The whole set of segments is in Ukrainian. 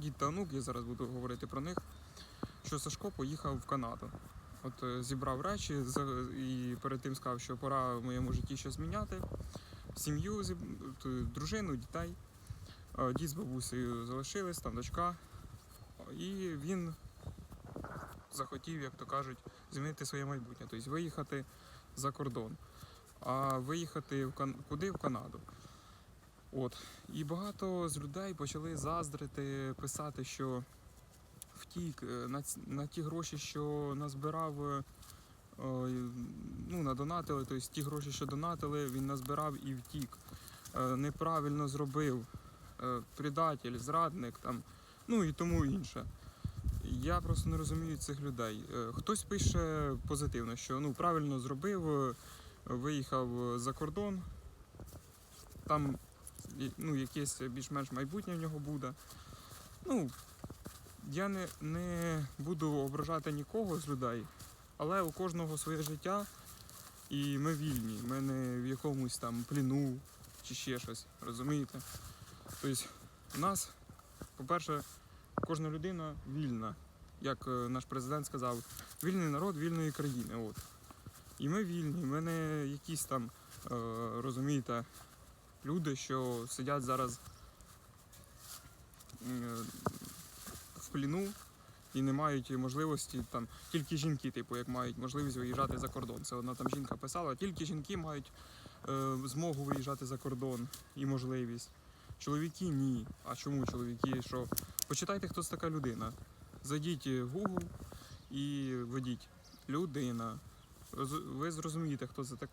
дід та онук, я зараз буду говорити про них, що Сашко поїхав в Канаду. От е, зібрав речі і перед тим сказав, що пора в моєму житті щось зміняти. Сім'ю, дружину, дітей. Е, Дід з бабусею залишились, там дочка. І він захотів, як то кажуть, змінити своє майбутнє, тобто виїхати за кордон. А виїхати в Кан... куди? В Канаду. От. І багато з людей почали заздрити, писати, що втік е, на, на ті гроші, що назбирав, е, ну, надонатили, тобто ті гроші, що донатили, він назбирав і втік. Е, Неправильно зробив, предатель, зрадник, там, ну і тому інше. Я просто не розумію цих людей. Хтось пише позитивно, що ну, правильно зробив, виїхав за кордон, там ну, якесь більш-менш майбутнє в нього буде. Ну, я не, не буду ображати нікого з людей, але у кожного своє життя, і ми вільні. Ми не в якомусь там пліну чи ще щось, розумієте? Тобто, у нас, по-перше, кожна людина вільна, як е, наш президент сказав, вільний народ вільної країни. От. І ми вільні, ми не якісь там, е, розумієте, люди, що сидять зараз е, в пліну і не мають можливості там тільки жінки, типу, як мають можливість виїжджати за кордон. Це одна там жінка писала, тільки жінки мають е, змогу виїжджати за кордон і можливість. Чоловіки ні. А чому чоловіки? Що? Почитайте, хто це така людина. Зайдіть в Google і введіть людина. Ви зрозумієте, хто це так,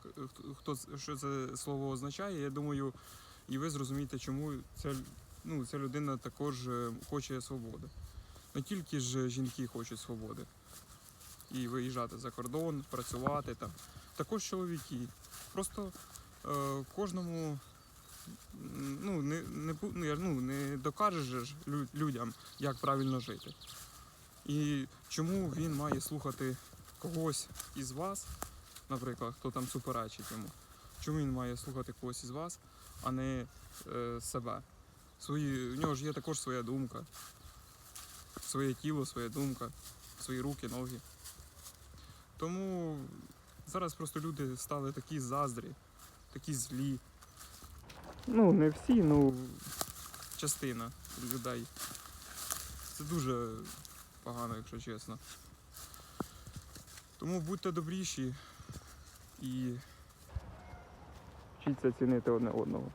хто- що це слово означає. Я думаю, і ви зрозумієте, чому ця, ну, ця людина також е, хоче свободи. Не тільки ж жінки хочуть свободи. І виїжджати за кордон, працювати там. Також чоловіки. Просто е, кожному ну, не, не, ну, ну, не докажеш людям, як правильно жити. І чому він має слухати когось із вас, наприклад, хто там суперечить йому. Чому він має слухати когось із вас, а не е, себе? Свої, в нього ж є також своя думка, своє тіло, своя думка, свої руки, ноги. Тому зараз просто люди стали такі заздрі, такі злі. Ну, не всі, ну частина людей. Це дуже погано, якщо чесно. Тому будьте добріші і вчіться цінити одне одного.